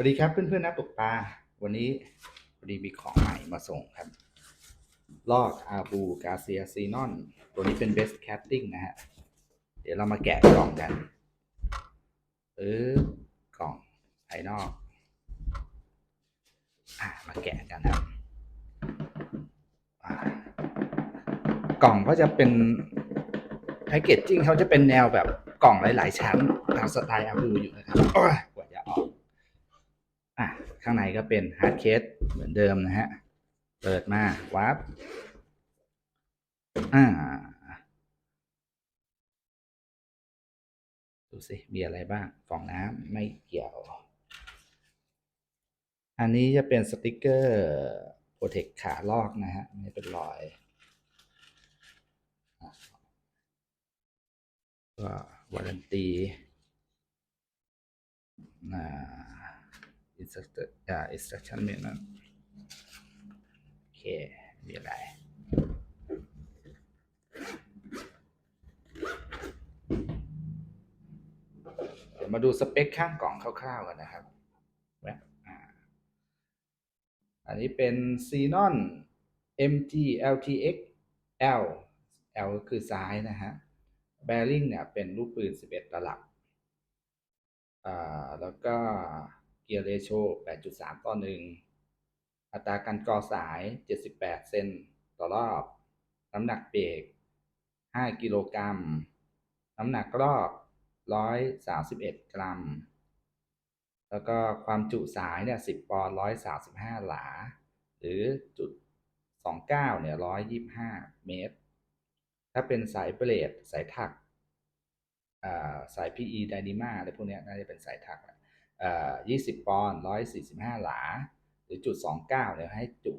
วัสดีครับเพื่อนๆนักตกปลาวันนี้พอดีมีของใหม่มาส่งครับ ลอกอาบูกาเซียซีนอน ตัวนี้เป็นเบสแค t ติ้งนะฮะ เดี๋ยวเรามาแกะกล่องกันเออกล่องภายนอก อะมาแกะกันครับกล่องก็จะเป็นแพคเกจจิ้งเขาจะเป็นแนวแบบกล่องหลาย ๆ ชั้นตามสไตล์อาบูอยู่นะครับ อะข้างในก็เป็นฮาร์ดเคสเหมือนเดิมนะฮะ เปิดมาวับอ่าดูสิมีอะไรบ้างฟองน้ำไม่เกี่ยว อันนี้จะเป็นสติกเกอร์โปรเทคขาลอกนะฮะไม่เป็นรอยก็วารันตีอ่า instructor อ่า instruction เมนโอเค มีอะไรเดี๋ยวมาดูสเปคข้างกล่องคร่าวๆกันนะครับวะอ่าอันนี้เป็น Xenon MG LTX L L คือซ้ายนะฮะ bearing เนี่ยเป็นรูปปืน 11 ตลับ อ่า แล้วก็ เกียร์เรโช8.3 ต่อ 1 อัตราการก่อสาย 78 เซนต่อรอบ น้ำหนักเบรก 5 กิโลกรัม น้ำหนักรอบ 131 กรัม แล้วก็ความจุสายเนี่ย 10 ปอนด์ 135 หลา หรือจุด 29 เนี่ย 125 เมตร ถ้าเป็นสายเบลดสายถักอ่าสาย PE Dynama อะไรพวกนี้น่าจะเป็นสายถักแหละ 20 ปอนด์145 หลา หรือจุด 29เนี่ยให้จุ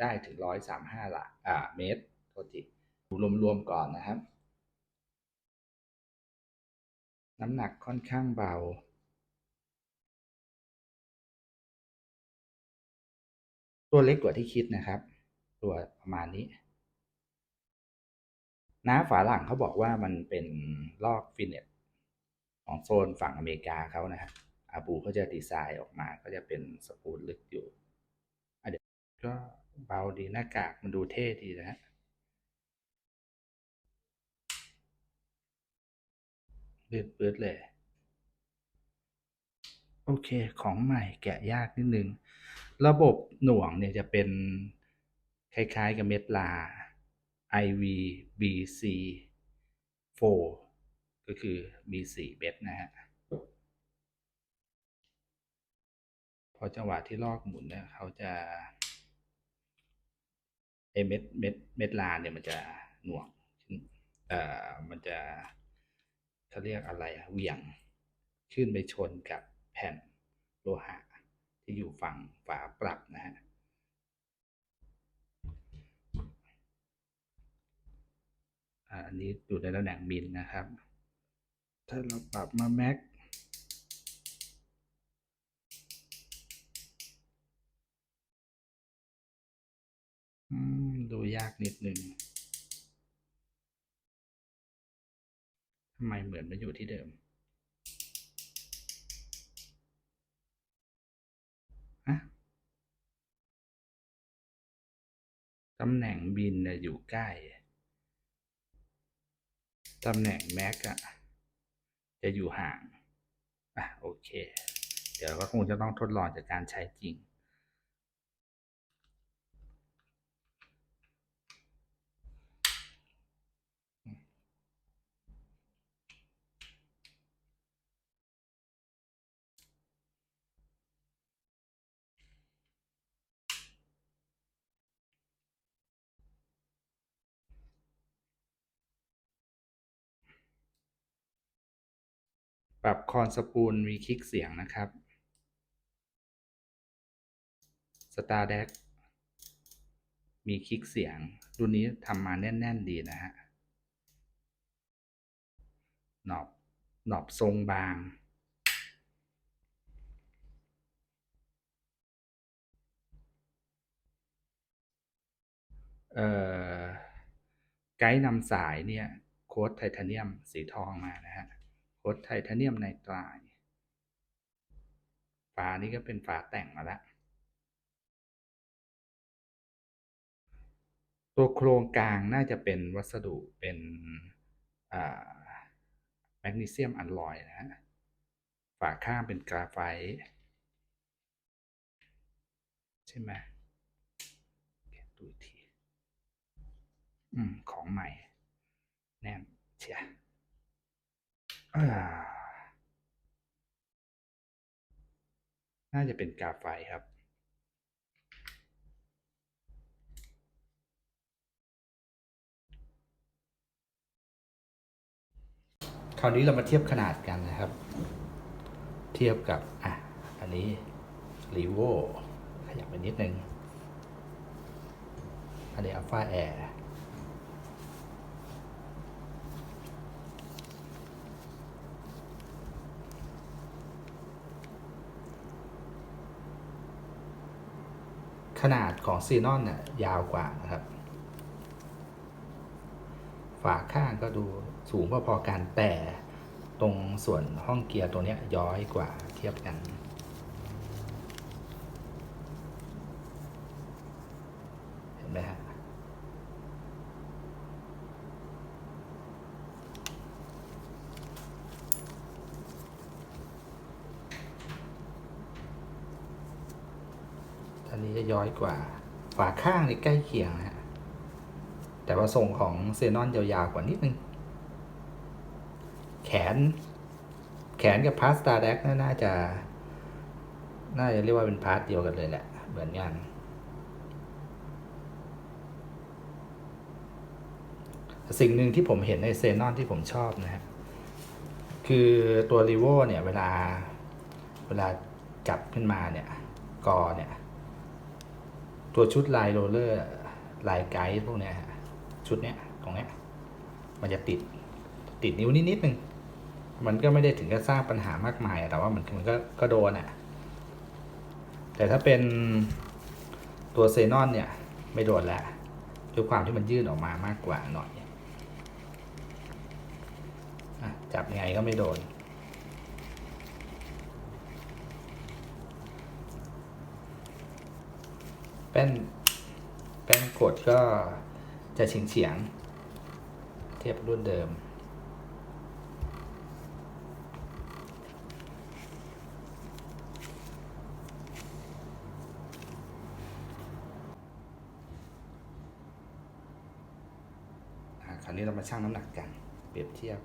ได้ถึง 135 หลาอ่าเมตรโทษทีดูรวมๆก่อนนะครับ น้ำหนักค่อนข้างเบา ตัวเล็กกว่าที่คิดนะครับ ตัวประมาณนี้น้าฝาหลังเขาบอกว่ามันเป็นลอกฟินเนตของโซนฝั่งอเมริกาเขานะฮะ อาบูเขาจะดีไซน์ออกมาก็จะเป็นสปูลลึกอยู่เดี๋ยวก็เบาดีหน้ากากมันดูเท่ดีนะฮะปืดปืดเลย โอเคของใหม่แกะยากนิดนึง ระบบหน่วงเนี่ยจะเป็นคล้ายๆกับเม็ดลา IVBC 4 ก็คือมี 4 เม็ดนะฮะ อจังหวะที่ลอกหมุนเนี่ยเขาจะไอเม็ดเม็ดเม็ดลาเนี่ยมันจะหน่วงเอ่อมันจะเขาเรียกอะไรอะเหวี่ยงขึ้นไปชนกับแผ่นโลหะ ที่อยู่ฝั่งฝาปรับนะฮะอันนี้อยู่ในตำแหน่งมิลนะครับ ถ้าเราปรับมาแม็ก ดูยากนิดนึงทำไมเหมือนมันอยู่ที่เดิมฮะตำแหน่งบินเนี่ยอยู่ใกล้ ตำแหน่งแม็กอะจะอยู่ห่าง อะ โอเค เดี๋ยวก็คงจะต้องทดลองจากการใช้จริง ปรับคอนสปูลมีคลิกเสียงนะครับ Star d e c มีคลิกเสียง รุ่นนี้ทำมาแน่น ๆ ดีนะฮะหนอบหนอบทรงบางเอ่อไกด์นำสายเนี่ย โค้ดไทเทเนียมสีทองมานะฮะ โค้ดไทเทเนียมในตรายฝานี้ก็เป็นฝาแต่งมาแล้ว ตัวโครงกลางน่าจะเป็นวัสดุเป็นแมกนีเซียมอัลลอยนะฮะฝาข้างเป็นกราไฟต์ใช่ไหมดูอีกที อืม ของใหม่ แน่นเชียอ่า น่าจะเป็นกาไฟครับ คราวนี้เรามาเทียบขนาดกันนะครับ เทียบกับ อะ อันนี้รีโวขยับไปนิดนึงอันนี้อัลฟาแอร์ ขนาดของซีนอนเนี่ยยาวกว่านะครับ ฝาข้างก็ดูสูงพอๆกันแต่ตรงส่วนห้องเกียร์ตัวเนี้ยย้อยกว่าเทียบกัน เห็นไหมฮะ อันนี้จะย้อย กว่า ฝาข้างนี่ใกล้เคียงนะฮะแต่ว่าทรงของเซนอนยาวๆกว่านิดนึง แขน แขนกับพาสตาแดกน่าจะ น่าจะเรียกว่าเป็นพาร์ทเดียวกันเลยแหละ เหมือนกัน สิ่งหนึ่งที่ผมเห็นในเซนอนที่ผมชอบนะฮะคือตัวรีโวเนี่ย เวลา เวลาจับขึ้นมาเนี่ย กอเนี่ย ตัวชุดลายโรลเลอร์ลายไกด์พวกเนี้ยฮะชุดเนี้ยตรงเนี้ยมันจะติดติดนิ้วนิดนิดนึงมันก็ไม่ได้ถึงกับสร้างปัญหามากมาย แต่ว่ามันมันก็ก็โดนอะ แต่ถ้าเป็นตัวเซนอนเนี่ย ไม่โดนแล้วด้วยความที่มันยื่นออกมามากกว่าหน่อยอจับยังไงก็ไม่โดน แป้นแป้นกดก็จะเฉียงเฉียง เทียบรุ่นเดิม คราวนี้เรามาชั่งน้ำหนักกัน เปรียบเทียบ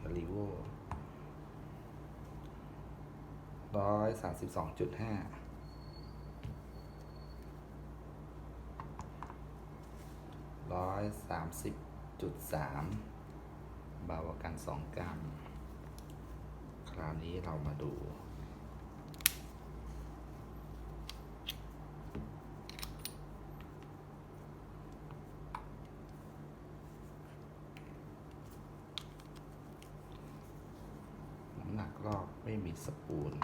กับรีโวร้อยสามสิบสองจุดห้า 330.3 เบากัน 2 กรัม คราวนี้เรามาดู น้ำหนักรอบไม่มีสปูล 122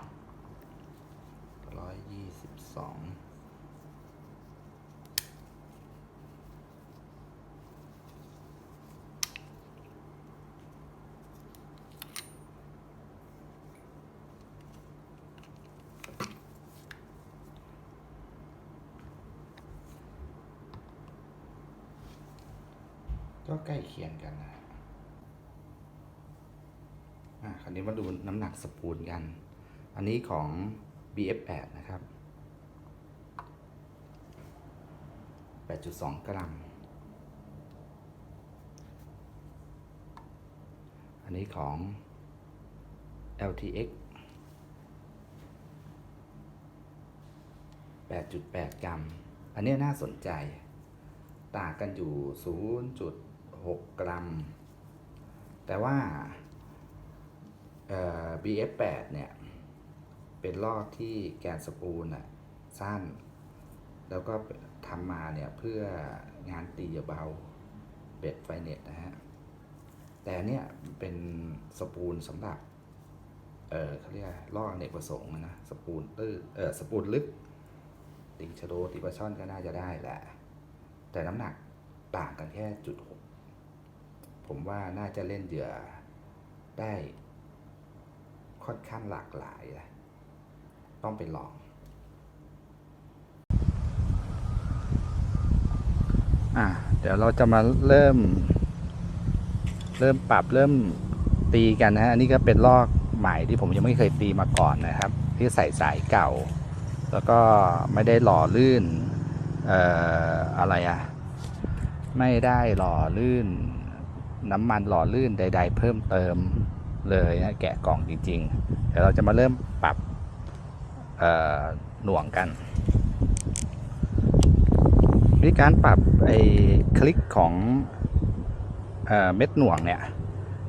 ก็ใกล้เคียงกันนะอะคราวนี้มาดูน้ำหนักสปูลกัน อันนี้ของ BF8 นะครับ 8.2 กรัม อันนี้ของ LTX 8.8 กรัม อันนี้น่าสนใจ ต่างกันอยู่ 6 กรัม แต่ว่า BF8 เนี่ย เป็นลอกที่แกนสปูลน่ะสั้น แล้วก็ทำมาเนี่ย เพื่องานตีเบาเบ็ดไฟเน็ตนะฮะ แต่เนี่ยเป็นสปูลสำหรับ เออเขาเรียกลอกอเนกประสงค์นะ สปูลตื้อเออสปูลลึกติงชโดติปลาช่อนก็น่าจะได้แหละ แต่น้ำหนักต่างกันแค่จุดหก ผมว่าน่าจะเล่นเหยื่อได้ค่อนข้างหลากหลายนะต้องไปลอง อะเดี๋ยวเราจะมาเริ่ม เริ่มปรับเริ่มตีกันนะฮะ อันนี้ก็เป็นลอกใหม่ที่ผมยังไม่เคยตีมาก่อนนะครับ ที่ใส่สายเก่า แล้วก็ไม่ได้หล่อลื่น เอ่อ อะไรอะไม่ได้หล่อลื่น น้ำมันหล่อลื่นใด ๆ เพิ่มเติมเลยนะแกะกล่องจริงๆ เดี๋ยวเราจะมาเริ่มปรับหน่วงกันวิธีการปรับไอ้คลิกของเอเม็ดหน่วงเนี่ย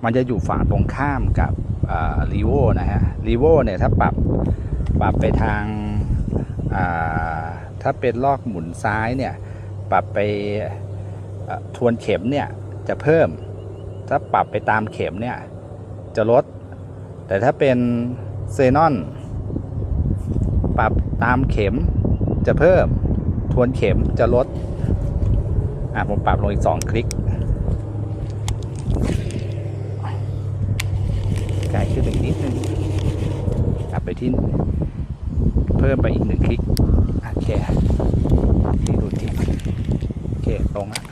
มันจะอยู่ฝั่งตรงข้ามกับรีโวนะฮะรีโวเนี่ยถ้าปรับปรับไปทางาถ้าเป็นลอกหมุนซ้ายเนี่ย ปรับไปทวนเข็มเนี่ยจะเพิ่ม ถ้าปรับไปตามเข็มเนี่ยจะลด แต่ถ้าเป็นเซนอน ปรับตามเข็มจะเพิ่ม ทวนเข็มจะลด อะผมปรับลงอีก 2 คลิกไกลขึ้นอีกนิดนึงกลับไปที่เพิ่มไปอีกหนึ่งคลิก โอเคคลิกดูทีโอเค ตรงอะ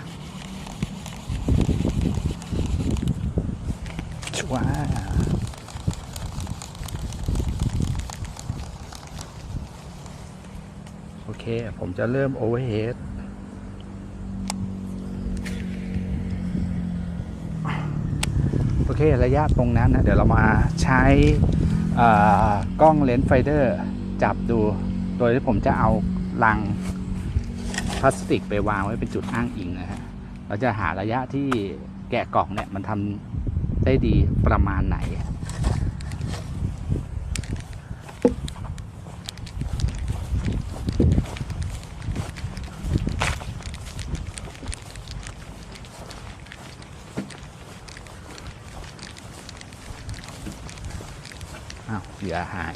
วร์โอเค ผมจะเริ่มโอเวอร์เฮดโอเค ระยะตรงนั้นนะ เดี๋ยวเรามาใช้กล้องเลนส์ไฟเดอร์จับดู โดยที่ผมจะเอาลังพลาสติกไปวางไว้เป็นจุดอ้างอิงนะฮะ เราจะหาระยะที่แกะกล่องเนี่ย มันทำ ได้ดีประมาณไหน อ้าวเหยื่อหาย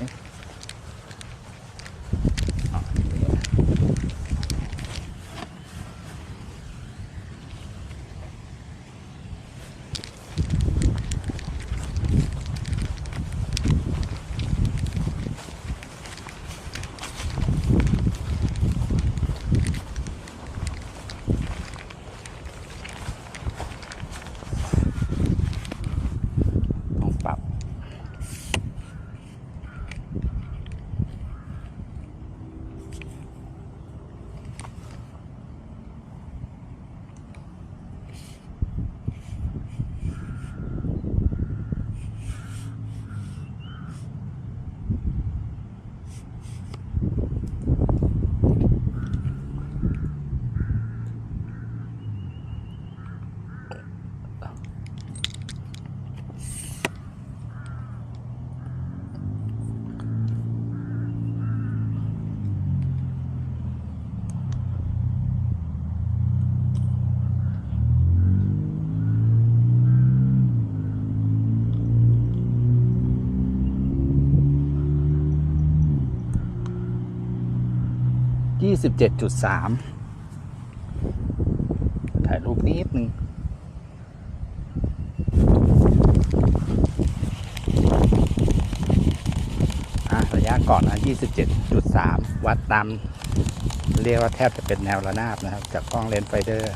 27.3 ถ่ายรูปนิดนึงระยะก่อนนะ 27.3 วัดตาม เรียกว่าแทบจะเป็นแนวระนาบนะครับ จากกล้องเลนส์ไฟเดอร์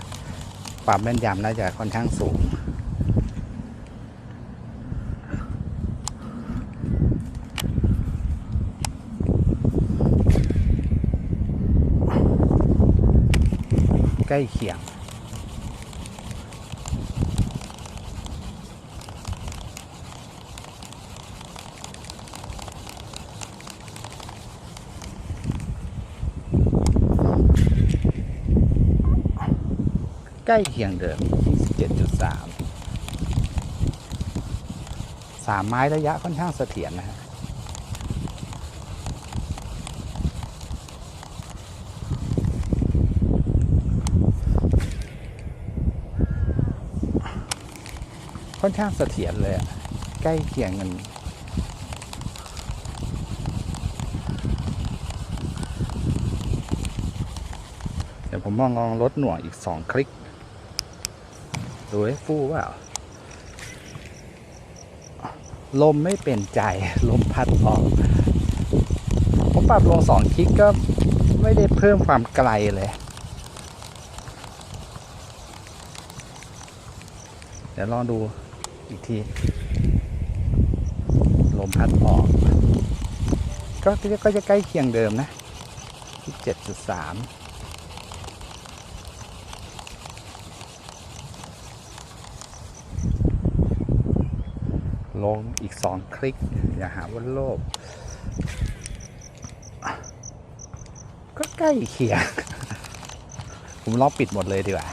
ความแม่นยำน่าจะค่อนข้างสูง ใกล้เคียง ใกล้เคียงเดิม27.3สามไม้ระยะค่อนข้างเสถียรนะฮะ ค่อนข้างเสถียรเลยใกล้เคียงกันเดี๋ยวผมมองลองลดหน่วงอีกสองคลิก ดูให้ฟู่ว่าลมไม่เป็นใจ ลมพัดออก ผมปรับลงสองคลิกก็ไม่ได้เพิ่มความไกลเลย เดี๋ยวลองดู อีกที ลมพัดออก ก็ก็จะใกล้เคียงเดิมนะที่เจ็ดจุดสามลงอีกสองคลิก อย่าหาว่าโลภก็ใกล้เคียง ผมลองปิดหมดเลยดีกว่า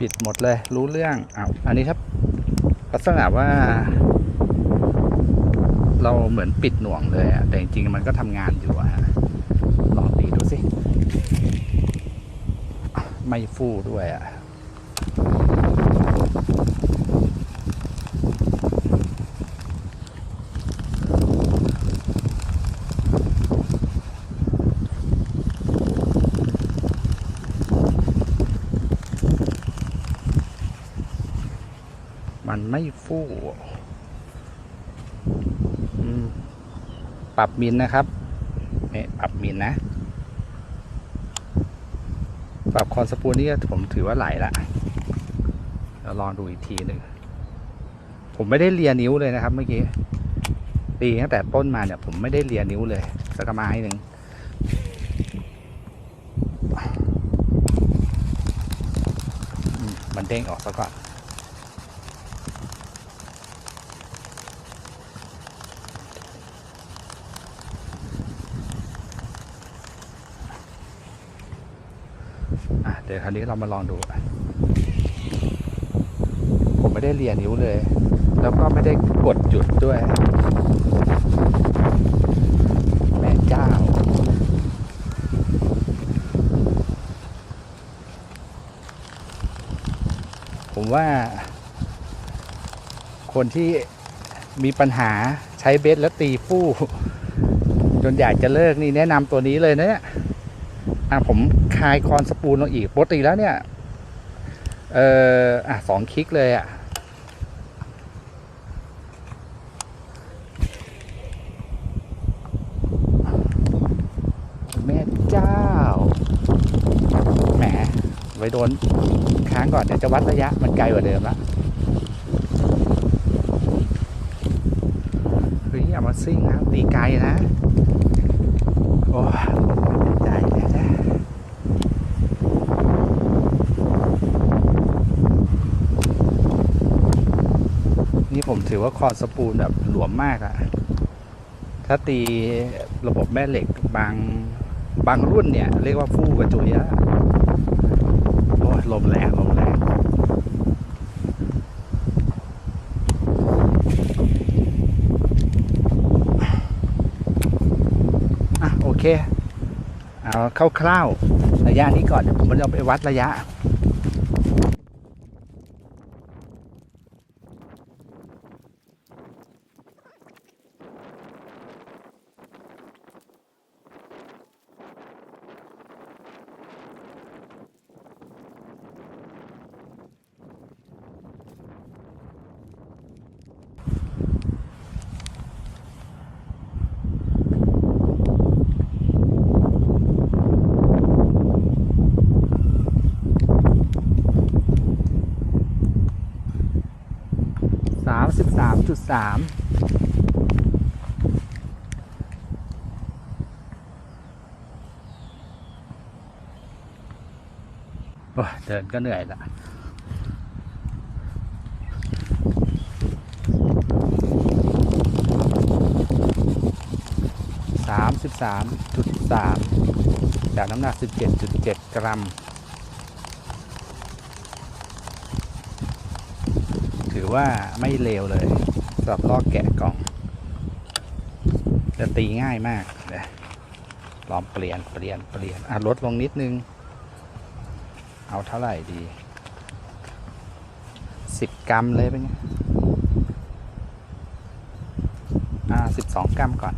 ปิดหมดเลยรู้เรื่องอ้าวอันนี้ครับ ลักษณะว่า เราเหมือนปิดหน่วงเลยอะแต่จริงๆมันก็ทำงานอยู่อะฮะลองตีดูสิ ไม่ฟู่ด้วยอะ มันไม่ฟู่อืมปรับมินนะครับเนี่ยปรับมินนะ ปรับคอนสปูลนี่ผมถือว่าไหลละเดี๋ยวลองดูอีกทีหนึ่งผมไม่ได้เลียนิ้วเลยนะครับ เมื่อกี้ตีตั้งแต่ต้นมาเนี่ย ผมไม่ได้เลียนิ้วเลยสักไม้หนึ่งมมันเด้งออกซะก่อน ดี๋ยวคราวนี้เรามาลองดู ผมไม่ได้เลียนิ้วเลย แล้วก็ไม่ได้กดหยุดด้วย แม่เจ้า ผมว่า คนที่มีปัญหาใช้เบสแล้วตีฟู่จนอยากจะเลิกนี่แนะนำตัวนี้เลยนะเนี่ย อะผมคายคอนสปูลลงอีกปกติแล้วเนี่ย เอออะสองคลิกเลยอะแม่เจ้า แหม ไว้โดนค้างก่อน เดี๋ยวจะวัดระยะมันไกลกว่าเดิมละเฮ้ยอย่ามาซิ่งนะ ตีไกลนะ โอ้ยใจเลยนะ นี่ผม ถือว่าคอร์สปูลแบบหลวมมากอะถ้าตีระบบแม่เหล็กบางบางรุ่นเนี่ย เรียกว่าฟู่กระจุยแล้วโอ้ยลมแรงลมแรงอะโอเค เอาคร่าวๆระยะนี้ก่อน เดี๋ยวผมจะไปวัดระยะ สาม สิบสามจุดสามโอ้ยเดินก็เหนื่อยละสามสิบสามจุดสามจากน้ำหนักสิบเจ็ดจุดเจ็ดกรัม ถือว่าไม่เลวเลยสำหรับลอกแกะกล่อง จะตีง่ายมากเดี๋ยวลองเปลี่ยนเปลี่ยนเปลี่ยนอะลดลงนิดนึง เอาเท่าไหร่ดีสิบกรัมเลยเป็นไงอ่าสิบสองกรัมก่อน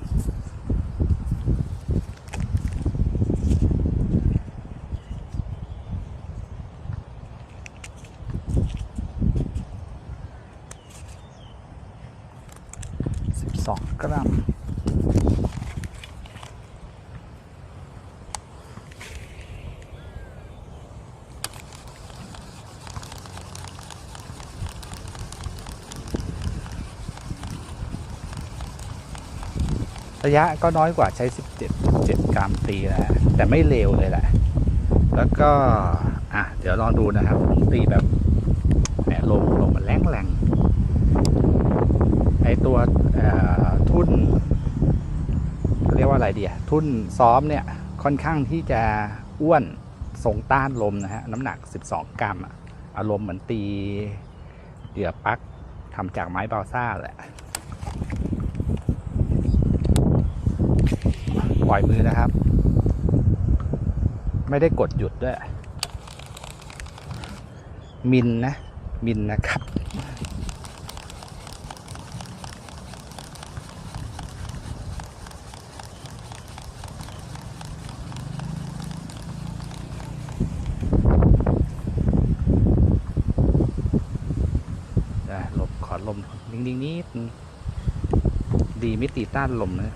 12 กรัม ระยะก็น้อยกว่าใช้ 17 7 กรัมตีนะฮะแต่ไม่เร็วเลยแหละ แล้วก็ อะ เดี๋ยวลองดูนะครับ ตีแบบแหมลมลมมันแรงแรงไอตัวทุ่นเรียกว่าอะไรเดียทุ่นซ้อมเนี่ยค่อนข้างที่จะอ้วนทรงต้านลมนะฮะ น้ำหนัก 12 กรัมอะอารมณ์เหมือนตีเหยื่อปักทำจากไม้บาซ่าแหละ ล่อยมือนะครับ ไม่ได้กดหยุดด้วย มินนะ มินนะครับอะลมขอลม นิ่งๆนิดนึงดีไม่ตีต้านลมนะ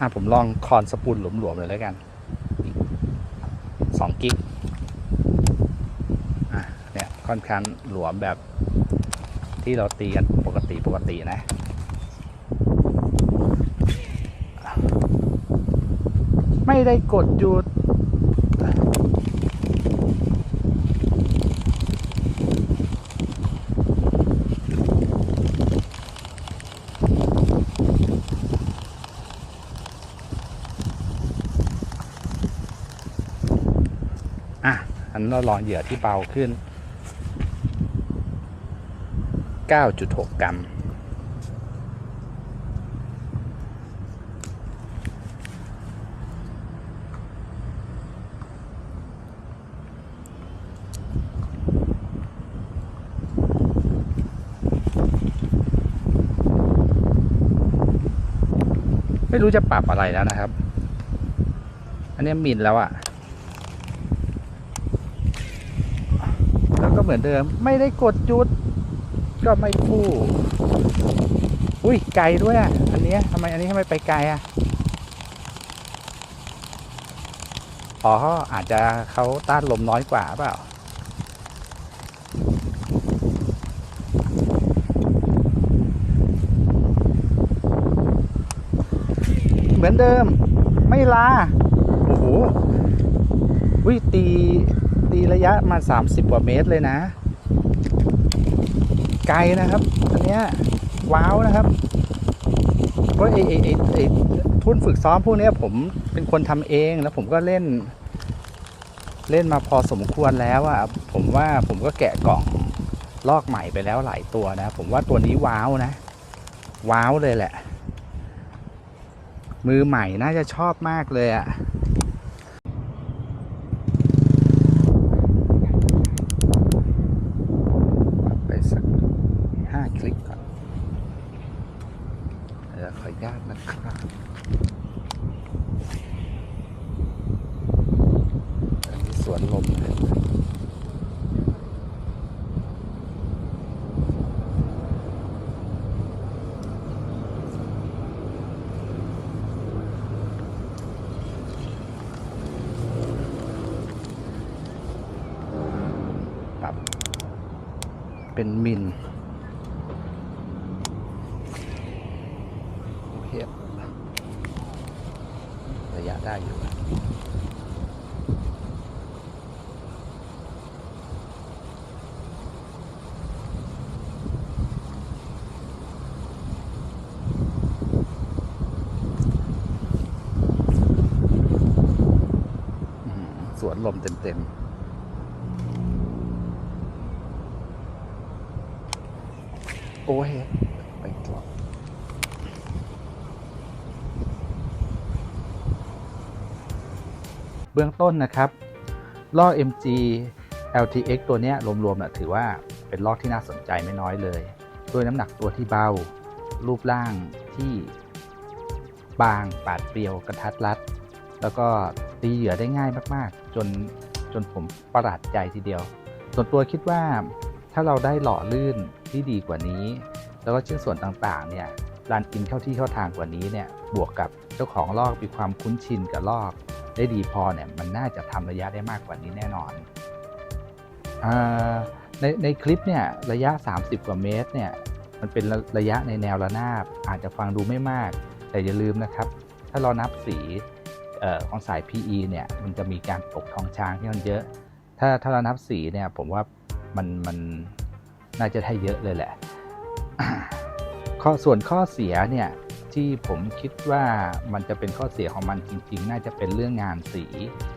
อะผมลองคอนสปูลหลวมๆเลยแล้วกันสองกิกอะเนี่ยค่อนข้างหลวมแบบที่เราตีกันปกติปกตินะ ไม่ได้กดหยุด อะ อั นั้นเราลองเหยื่อที่เบาขึ้น 9.6 กรัม ไม่รู้จะปรับอะไรแล้วนะครับ อันนี้มินแล้วอะแล้วก็ เหมือนเดิม ไม่ได้กดหยุด ก็ไม่คู่ อุ้ยไกลด้วยอะ อันนี้ทำไมอันนี้ทำไมไปไกลอะ อ๋อ อาจจะเขาต้านลมน้อยกว่าเปล่าเหมือนเดิม ไม่ลา โอ้โหวิตี ตีระยะมา 30 กว่าเมตรเลยนะ ไกลนะครับอันเนี้ยว้าวนะครับเพราะไอ้ไอ้ไอ้ไอ้ทุนฝึกซ้อมพวกนี้ผมเป็นคนทำเองแล้วผมก็เล่น เล่นมาพอสมควรแล้วอะผมว่าผมก็แกะกล่องลอกใหม่ไปแล้วหลายตัวนะ ผมว่าตัวนี้ว้าวนะ ว้าวเลยแหละ มือใหม่น่าจะชอบมากเลยอะปรับไปสักห้าคลิกก่อนเดี๋ยวขออนุญาตนะครับอันนี้สวนลมนะปรับ เป็นมิลโอเคระยะได้อยู่สวนลมเต็มๆ โอ้ยไปกลับเบื้องต้นนะครับลอก MG LTX ตัวเนี้ยรวมๆนะถือว่าเป็นลอกที่น่าสนใจไม่น้อยเลย ด้วยน้ำหนักตัวที่เบา รูปร่างที่บางปาดเปรียวกระทัดรัด แล้วก็ตีเหยื่อได้ง่ายมากๆ จนจนผมประหลาดใจทีเดียว ส่วนตัวคิดว่า ถ้าเราได้หล่อลื่นที่ดีกว่านี้ แล้วก็ชิ้นส่วนต่างๆเนี่ยรันอินเข้าที่เข้าทางกว่านี้เนี่ยบวกกับเจ้าของลอกมีความคุ้นชินกับลอก ได้ดีพอเนี่ยมันน่าจะทำระยะได้มากกว่านี้แน่นอนอในในคลิปเนี่ยระยะ 30 กว่าเมตรเนี่ยมันเป็นระระยะในแนวระนาบอาจจะฟังดูไม่มาก แต่อย่าลืมนะครับ ถ้าเรานับสีออของสาย PE เนี่ยมันจะมีการตกทองช้างที่มันเยอะ ถ้าถ้าเรานับสีเนี่ยผมว่า มันมันน่าจะได้เยอะเลยแหละ ข้อส่วนข้อเสียเนี่ยที่ผมคิดว่ามันจะเป็นข้อเสียของมันจริง ๆ น่าจะเป็นเรื่องงานสี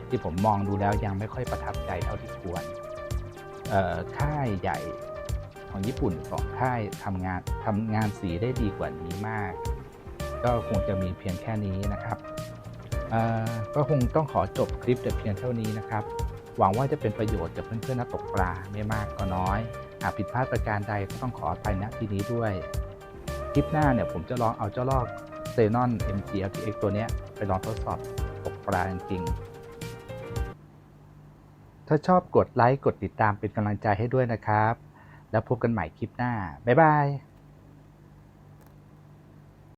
ที่ผมมองดูแล้วยังไม่ค่อยประทับใจเท่าที่ควรเอ่ค่ายใหญ่ของญี่ปุ่นสองค่ายทำงานทำงานสีได้ดีกว่านี้มาก ก็คงจะมีเพียงแค่นี้นะครับก็คงต้องขอจบคลิปแต่เพียงเท่านี้นะครับ หวังว่าจะเป็นประโยชน์กับเพื่อนๆนักตกปลาไม่มากก็น้อยหากผิดพลาดประการใดก็ต้องขออภัยณที่นี้ด้วย คลิปหน้าเนี่ยผมจะลองเอาเจ้าลอกเซนอน MG LTX ตัวนี้ไปลองทดสอบตกปลาจริงๆ ถ้าชอบกดไลค์กดติดตามเป็นกำลังใจให้ด้วยนะครับ แล้วพบกันใหม่คลิปหน้า บ๊ายบาย